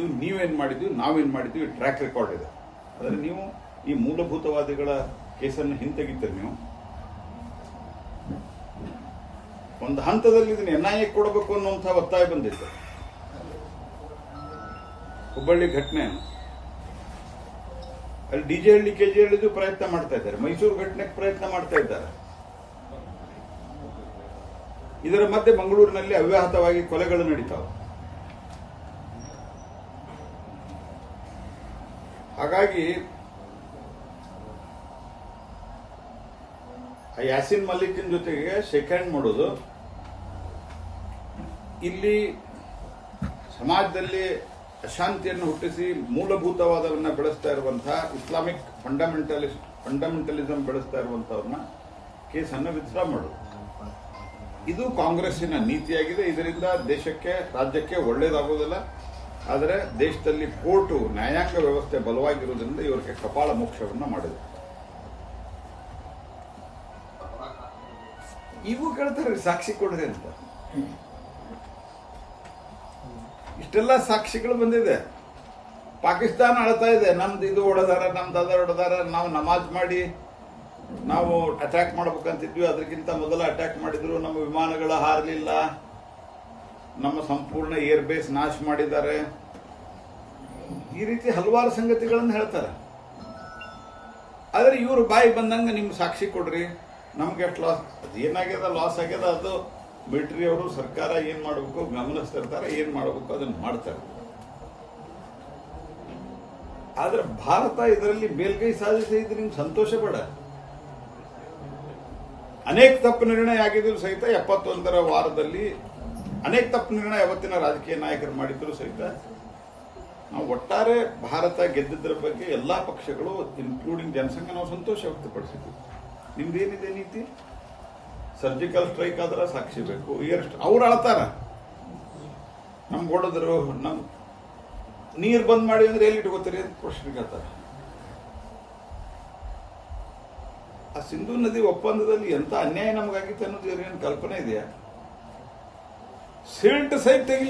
ಇದು ನೀವೇನ್ ಮಾಡಿದ್ವಿ ನಾವೇನ್ ಮಾಡಿದ್ವಿ ಟ್ರ್ಯಾಕ್ ರೆಕಾರ್ಡ್ ಇದೆ. ಆದರೆ ನೀವು ಈ ಮೂಲಭೂತವಾದಿಗಳ ಕೇಸನ್ನು ಹಿಂತೆಗಿತೀರಿ ನೀವು. ಒಂದು ಹಂತದಲ್ಲಿ ಇದನ್ನ ಎನ್ ಐ ಎ ಕೊಡಬೇಕು ಅನ್ನುವಂಥ ಒತ್ತಾಯ ಬಂದಿತ್ತು. ಹುಬ್ಬಳ್ಳಿ ಘಟನೆ ಅಲ್ಲಿ D J Halli, K G ಹಳ್ಳಿದು ಪ್ರಯತ್ನ ಮಾಡ್ತಾ ಇದ್ದಾರೆ. ಮೈಸೂರು ಘಟನೆಗೆ ಪ್ರಯತ್ನ ಮಾಡ್ತಾ ಇದ್ದಾರೆ. ಇದರ ಮಧ್ಯೆ ಮಂಗಳೂರಿನಲ್ಲಿ ಅವ್ಯಾಹತವಾಗಿ ಕೊಲೆಗಳು ನಡೀತಾವೆ. ಹಾಗಾಗಿ ಯಾಸಿನ್ ಮಲ್ಲಿಕ್ನ ಜೊತೆಗೆ ಶೇಕ್ ಹ್ಯಾಂಡ್ ಮಾಡೋದು. ಇಲ್ಲಿ ಸಮಾಜದಲ್ಲಿ ಅಶಾಂತಿಯನ್ನು ಹುಟ್ಟಿಸಿ ಮೂಲಭೂತವಾದವನ್ನ ಬೆಳೆಸ್ತಾ ಇರುವಂತಹ ಇಸ್ಲಾಮಿಕ್ ಫಂಡಮೆಂಟಲಿಸ್ಟ್ ಫಂಡಮೆಂಟಲಿಸಂ ಬೆಳೆಸ್ತಾ ಇರುವಂತವ್ರನ್ನ ಕೇಸನ್ನು ವಿತ್ಡ್ರಾ ಮಾಡೋದು. ಇದು ಕಾಂಗ್ರೆಸ್ಸಿನ ನೀತಿಯಾಗಿದೆ. ಇದರಿಂದ ದೇಶಕ್ಕೆ, ರಾಜ್ಯಕ್ಕೆ ಒಳ್ಳೇದಾಗೋದಿಲ್ಲ. ಆದರೆ ದೇಶದಲ್ಲಿ ಕೋರ್ಟು ನ್ಯಾಯಾಂಗ ವ್ಯವಸ್ಥೆ ಬಲವಾಗಿರುವುದರಿಂದ ಇವರಿಗೆ ಕಪಾಳ ಮೋಕ್ಷವನ್ನು ಮಾಡಿದೆ. ಇವು ಕೇಳ್ತಾರೆ, ಸಾಕ್ಷಿ ಕೊಡ್ರಿ ಅಂತ. ಇಷ್ಟೆಲ್ಲ ಸಾಕ್ಷಿಗಳು ಬಂದಿದೆ. ಪಾಕಿಸ್ತಾನ ಅಳ್ತಾ ಇದೆ, ನಮ್ದು ಇದು ಹೊಡೆದಾರ ನಮ್ದು ಅದ ಹೊಡೆದಾರ ನಾವು ನಮಾಜ್ ಮಾಡಿ, ನಾವು ಅಟ್ಯಾಕ್ ಮಾಡ್ಬೇಕಂತಿದ್ವಿ ಅದಕ್ಕಿಂತ ಮೊದಲ ಅಟ್ಯಾಕ್ ಮಾಡಿದ್ರು, ನಮ್ಮ ವಿಮಾನಗಳ ಹಾರಲಿಲ್ಲ. ನಮ್ಮ ಸಂಪೂರ್ಣ ಏರ್ ಬೇಸ್ ನಾಶ ಮಾಡಿದ್ದಾರೆ. ಈ ರೀತಿ ಹಲವಾರು ಸಂಗತಿಗಳನ್ನು ಹೇಳ್ತಾರೆ. ಆದರೆ ಇವರು ಬಾಯಿ ಬಂದಂಗೆ ನಿಮ್ಗೆ ಸಾಕ್ಷಿ ಕೊಡ್ರಿ. ನಮ್ಗೆ ಎಷ್ಟು ಲಾಸ್ ಅದು ಏನಾಗ್ಯದ ಲಾಸ್ ಆಗ್ಯದ, ಅದು ಮಿಲಿಟರಿ ಅವರು ಸರ್ಕಾರ ಏನು ಮಾಡಬೇಕು, ಗಮನಿಸ್ತಿರ್ತಾರೆ, ಏನು ಮಾಡಬೇಕು, ಅದನ್ನು ಮಾಡ್ತಾರೆ. ಆದರೆ ಭಾರತ ಇದರಲ್ಲಿ ಮೇಲ್ಗೈ ಸಾಧಿಸಿ ಇದು ನಿಮ್ಗೆ ಸಂತೋಷ ಬೇಡ ಅನೇಕ ತಪ್ಪು ನಿರ್ಣಯ ಆಗಿದ್ರು ಸಹಿತ ಎಪ್ಪತ್ತೊಂದರ ವಾರದಲ್ಲಿ ಅನೇಕ ತಪ್ಪು ನಿರ್ಣಯ ಅವತ್ತಿನ ರಾಜಕೀಯ ನಾಯಕರು ಮಾಡಿದ್ರು ಸಹಿತ ನಾವು ಒಟ್ಟಾರೆ ಭಾರತ ಗೆದ್ದಿದ್ದರ ಬಗ್ಗೆ ಎಲ್ಲಾ ಪಕ್ಷಗಳು ಇನ್ಕ್ಲೂಡಿಂಗ್ ಜನಸಂಖ್ಯೆ ನಾವು ಸಂತೋಷ ವ್ಯಕ್ತಪಡಿಸಿದ್ವಿ. ನಿಮ್ದೇನಿದೆ ನೀತಿ? ಸರ್ಜಿಕಲ್ ಸ್ಟ್ರೈಕ್ ಆದ್ರೆ ಸಾಕ್ಷಿ ಬೇಕು. ಏರ್ ಅವ್ರು ಅಳ್ತಾರ ನಮ್ ಹೊಡೆದ್ರು ನಮ್ ನೀರು ಬಂದ್ ಮಾಡಿ ಅಂದ್ರೆ ಎಲ್ಲಿ ಇಟ್ಕೋತೀರಿ ಅಂತ ಪ್ರಶ್ನೆ ಕೇಳ್ತಾರೆ. ಆ ಸಿಂಧು ನದಿ ಒಪ್ಪಂದದಲ್ಲಿ ಎಂತ ಅನ್ಯಾಯ ನಮಗಾಗಿತ್ತು ಅನ್ನೋದು ಏನು ಕಲ್ಪನೆ ಇದೆಯಾ? ಸಿಲ್ಟ್ ಸಹಿತ ತೆಗಿಲಿಕ್ಕೆ